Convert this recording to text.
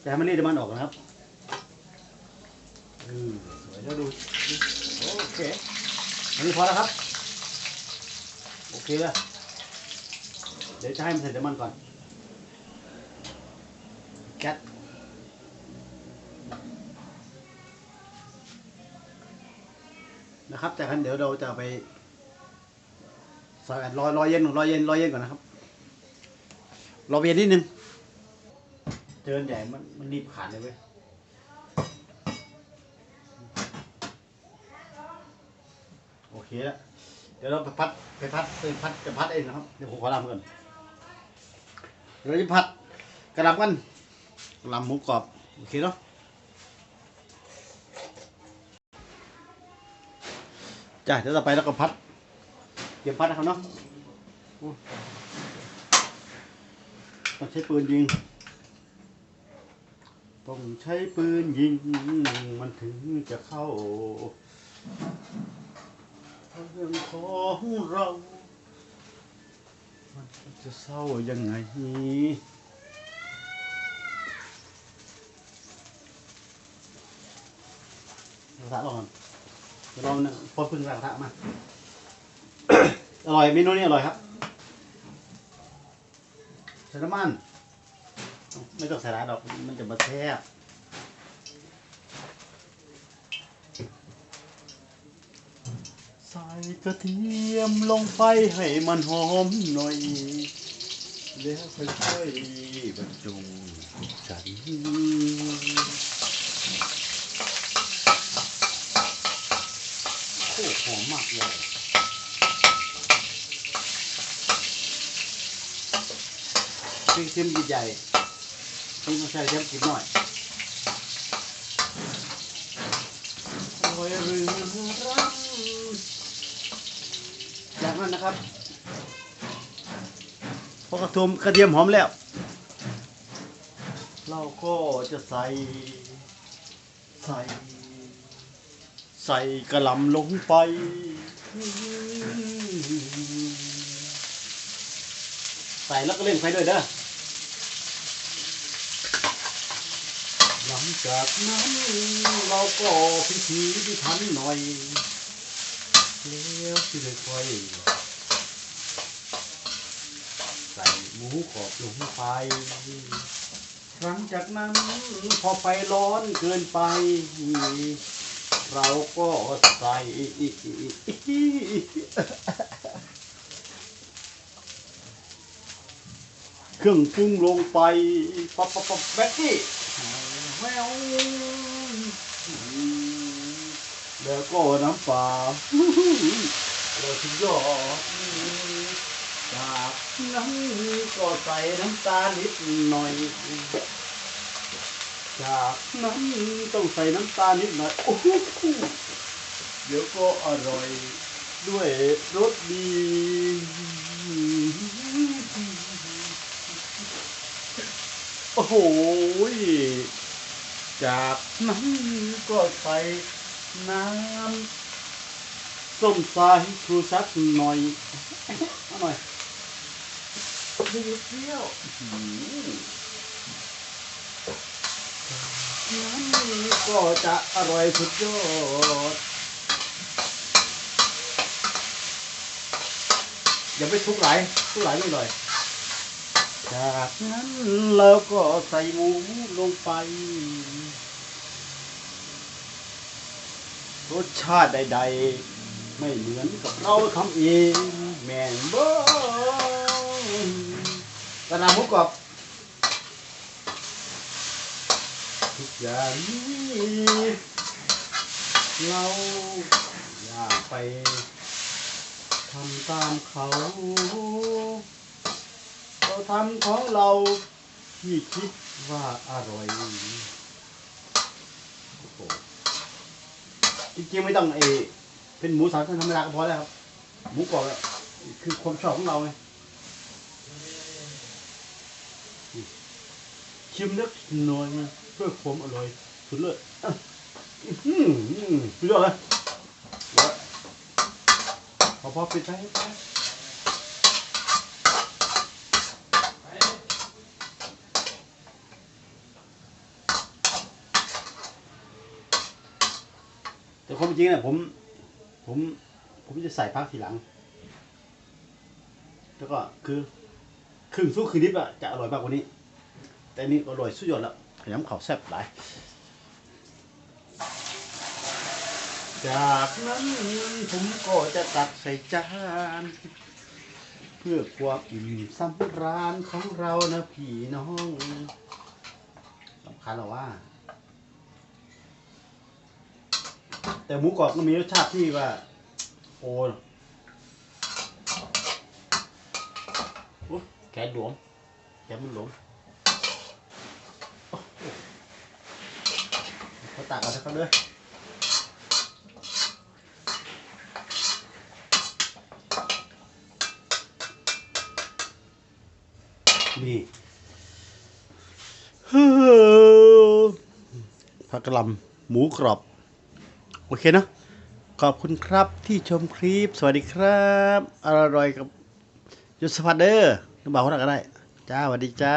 แต่ให้มันรีดน้ำมันออกนะครับอืมสวยแล้วดูโอเคอันนี้พอแล้วครับ โอเคแล้วเดี๋ยวจะให้มันใส่น้ำมันก่อนแก๊สนะครับจากนั้นเดี๋ยวเราจะไปใส่รอรอเย็นรอเย็นรอเย็นก่อนนะครับรอเย็นนิดนึง เจอใหญ่มันมันรีบขาดเลยเว้ยโอเคแล้วเดี๋ยวเราไปพัดไปพัดไปพัดจะพัดเองนะครับเดี๋ยวผมขอลำก่อนเราจะพัดกระลำกันกระลำหมูกรอบโอเคเนาะจ้ะเดี๋ยวต่อไปเราก็พัดเตรียมพัดนะครับเนาะต้องใช้ปืนยิง ต้องใช้ปืนยิงมันถึงจะเข้าเรื่องของเรา มันจะเศร้ายังไงกระทะลองก่อนเดี๋ยวลองพอพึ่งกระทะมา อร่อยเมนูนี้อร่อยครับใส่น้ำมัน ไม่ต้องใส่ร้ายดอกมันจะมาแทบใส่กระเทียมลงไปให้มันหอมหน่อย แล้วค่อยๆบรรจงฉันโอ้หอมมากเลยพริกเทียมใหญ่ๆ พริกมาใส่เทียมกินหน่อยโอยเรือรังจากนั้นนะครับพอกระทียมกระเทียมหอมแล้ว เราก็จะใส่ ใส่ ใส่กระหลำลงไป ใส่แล้วก็เล่นไฟด้วยเด้อ หลังจากนั้นเราก็พิธีพิถันหน่อยแล้วที่เลยค่อยใส่หมูกรอบลงไปหลังจากนั้นพอไฟร้อนเกินไป เราก็ใส่เครื่องปรุงลงไปปั๊บปั๊บปั๊บแบ็คกี้แวว แล้วก็น้ำปลาเราถึงยอดจากนั้นก็ใส่น้ำตาลนิดหน่อย จากนั้นต้องใส่น้ำตาลนิดหน่อยโอ้โหเดี๋ยวก็อร่อยด้วยรสดีโอ้โหจากนั้นก็ใส่ น้ำส้มสายชูสักหน่อยเอาหน่อยเปรี้ยวๆอื้อหือน้ำนี้ก็จะอร่อยสุดยอดอย่าไปทุกหลายทุกหลายไม่อร่อยจากนั้นเราก็ใส่หมูลงไป รสชาติใดๆ ไม่เหมือนกับเราทำเองแม่นบ่กระนามูกรอบทุกอย่างนี้เราอย่าไปทำตามเขา เราทำของเราที่คิดว่าอร่อยโอ้โห จริงๆไม่ต้องเอเป็นหมูสามชั้นธรรมดาก็พอแล้วครับ หมูกรอบอะคือความชอบของเราไงชิมเล็กน้อยเพื่อความอร่อยสุดเลยอืมอหืออื้อสุดยอดเลยพอพอปิดไป แต่ความจริงเนี่ยผม ผม ผมจะใส่พักทีหลัง แล้วก็คือครึ่งสู้ครึ่งดิบอะจะอร่อยมากกว่านี้ แต่นี่อร่อยสุดยอดแล้วขยำข้าวแซ่บหลาย จากนั้นผมก็จะตักใส่จานเพื่อความอิ่มสำราญของเรานะพี่น้องสำคัญหรอว่า แต่หมูกรอบก็มีรสชาติที่ว่า โอ้โอ้แขนหลวมแขนมันหลวมโอ้โหเขาตักเอาเถอะครับเลยนี่ฮึ่มผักกะหล่ำหมูกรอบ โอเคเนาะขอบคุณครับที่ชมคลิป สวัสดีครับ อร่อยกับยศพัฒน์เดอร์น้ำบ่าวคนนั้นก็ได้ จ้าสวัสดีจ้า